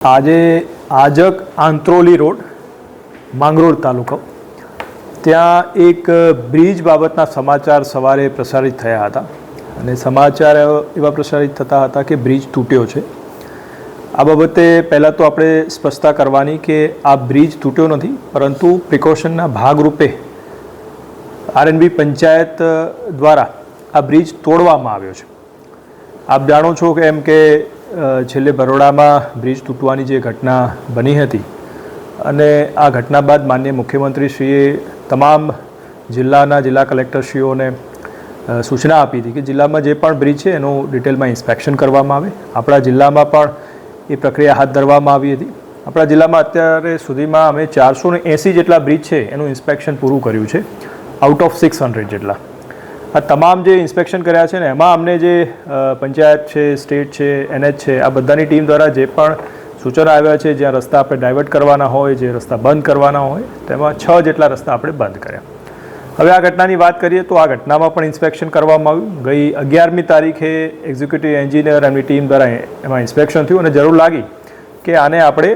આજે આજક આંત્રોલી રોડ, માંગરોળ તાલુકો. ત્યાં એક બ્રિજ બાબતના સમાચાર સવારે પ્રસારિત થયા હતા અને સમાચાર એવા પ્રસારિત થતા હતા કે બ્રિજ તૂટ્યો છે. આ બાબતે પહેલાં તો આપણે સ્પષ્ટતા કરવાની કે આ બ્રિજ તૂટ્યો નથી, પરંતુ પ્રિકોશનના ભાગરૂપે આરએનબી પંચાયત દ્વારા આ બ્રિજ તોડવામાં આવ્યો છે. આપ જાણો છો કે એમ કે છેલ્લે બરોડામાં બ્રિજ તૂટવાની જે ઘટના બની હતી અને આ ઘટના બાદ માન્ય મુખ્યમંત્રીશ્રીએ તમામ જિલ્લાના જિલ્લા કલેક્ટરશ્રીઓને સૂચના આપી હતી કે જિલ્લામાં જે પણ બ્રિજ છે એનું ડિટેલમાં ઇન્સ્પેક્શન કરવામાં આવે. આપણા જિલ્લામાં પણ એ પ્રક્રિયા હાથ ધરવામાં આવી હતી. આપણા જિલ્લામાં અત્યારે સુધીમાં અમે ચારસો ને એંસી જેટલા બ્રિજ છે એનું ઇન્સ્પેક્શન પૂરું કર્યું છે. આઉટ ઓફ સિક્સ હંડ્રેડ જેટલા. આ તમામ જે ઇન્સ્પેક્શન કર્યા છે ને, એમાં અમને જે પંચાયત છે, સ્ટેટ છે, એનએચ છે, આ બધાની ટીમ દ્વારા જે પણ સૂચનો આવ્યા છે, જ્યાં રસ્તા આપણે ડાયવર્ટ કરવાના હોય, જે રસ્તા બંધ કરવાના હોય, તેમાં છ જેટલા રસ્તા આપણે બંધ કર્યા. હવે આ ઘટનાની વાત કરીએ તો આ ઘટનામાં પણ ઇન્સ્પેક્શન કરવામાં આવ્યું. ગઈ અગિયારમી તારીખે એક્ઝિક્યુટિવ એન્જિનિયર એમની ટીમ દ્વારા એમાં ઇન્સ્પેક્શન થયું અને જરૂર લાગી કે આને આપણે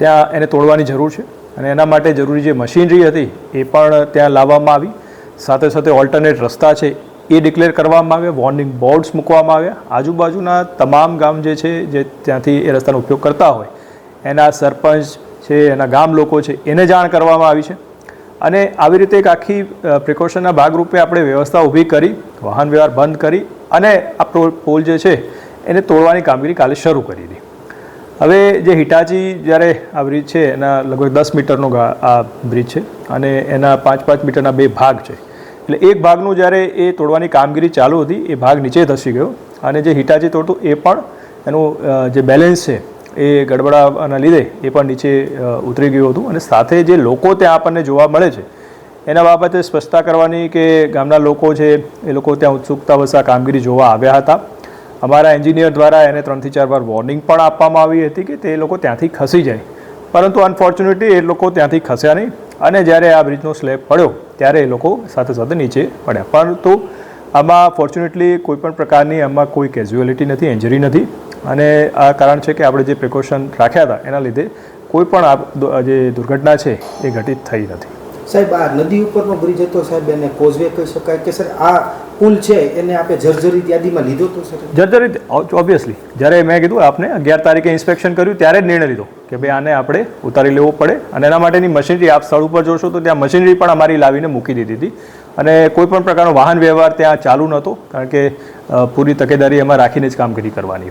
ત્યાં એને તોડવાની જરૂર છે અને એના માટે જરૂરી જે મશીનરી હતી એ પણ ત્યાં લાવવામાં આવી. સાથે સાથે ઓલ્ટરનેટ રસ્તા છે, એ ડિક્લેર કરવામાં આવ્યા વોર્નિંગ બોર્ડ્સ મૂકવામાં આવ્યા. આજુબાજુના તમામ ગામ જે છે, જે ત્યાંથી એ રસ્તાનો ઉપયોગ કરતા હોય, એના સરપંચ છે, એના ગામ લોકો છે, એને જાણ કરવામાં આવી છે. અને આવી રીતે એક આખી પ્રિકોશનના ભાગરૂપે આપણે વ્યવસ્થા ઊભી કરી, વાહન વ્યવહાર બંધ કરી, અને આ પોલ જે છે, એને તોડવાની કામગીરી કાલે શરૂ કરી હતી હવે જે હિટાચી જ્યારે આ બ્રિજ છે, એના લગભગ દસ મીટરનો આ બ્રિજ છે, અને એના પાંચ પાંચ મીટરના બે ભાગ છે. એટલે એક ભાગનું જ્યારે એ તોડવાની કામગીરી ચાલુ હતી, એ ભાગ નીચે ધસી ગયો. અને જે હિટાચી તોડતું, એ પણ એનું જે બેલેન્સ છે, એ ગડબડાના લીધે એ પણ નીચે ઉતરી ગયું હતું. અને સાથે જે લોકો ત્યાં આપણને જોવા મળે છે, એના બાબતે સ્પષ્ટતા કરવાની કે ગામના લોકો છે, એ લોકો ત્યાં ઉત્સુકતા વસા કામગીરી જોવા આવ્યા હતા. અમારા એન્જિનિયર દ્વારા એને ત્રણથી ચાર વાર વોર્નિંગ પણ આપવામાં આવી હતી કે તે લોકો ત્યાંથી ખસી જાય. પરંતુ અનફોર્ચ્યુનેટલી એ લોકો ત્યાંથી ખસ્યા નહીં. અને જ્યારે આ બ્રિજનો સ્લેબ પડ્યો ત્યારે એ લોકો સાથે સાથે નીચે પડ્યા. પરંતુ આમાં ફોર્ચ્યુનેટલી કોઈ પણ પ્રકારની આમાં કોઈ કેઝ્યુઅલિટી નથી ઇન્જરી નથી. અને આ કારણ છે કે આપણે જે પ્રિકોશન રાખ્યા હતા, એના લીધે કોઈ પણ આ જે દુર્ઘટના છે, એ ઘટિત થઈ નથી. સાહેબ, આ નદી ઉપરનો બ્રિજ હતો સાહેબ, એને કોઝવે કહી શકાય કે સર, આ પુલ છે, એને આપણે જર્જરિત યાદીમાં લીધો તો સર? જર્જરિત ઓબ્વિયસલી જ્યારે મેં કીધું, આપને અગિયાર તારીખે ઇન્સ્પેક્શન કર્યું, ત્યારે જ નિર્ણય લીધો કે ભાઈ આને આપણે ઉતારી લેવું પડે અને એના માટેની મશીનરી આપ સ્થળ ઉપર જોશો તો ત્યાં મશીનરી પણ અમારી લાવીને મૂકી દીધી હતી. અને કોઈ પણ પ્રકારનો વાહન વ્યવહાર ત્યાં ચાલુ નહોતો, કારણ કે પૂરી તકેદારી એમાં રાખીને જ કામગીરી કરવાની હોય.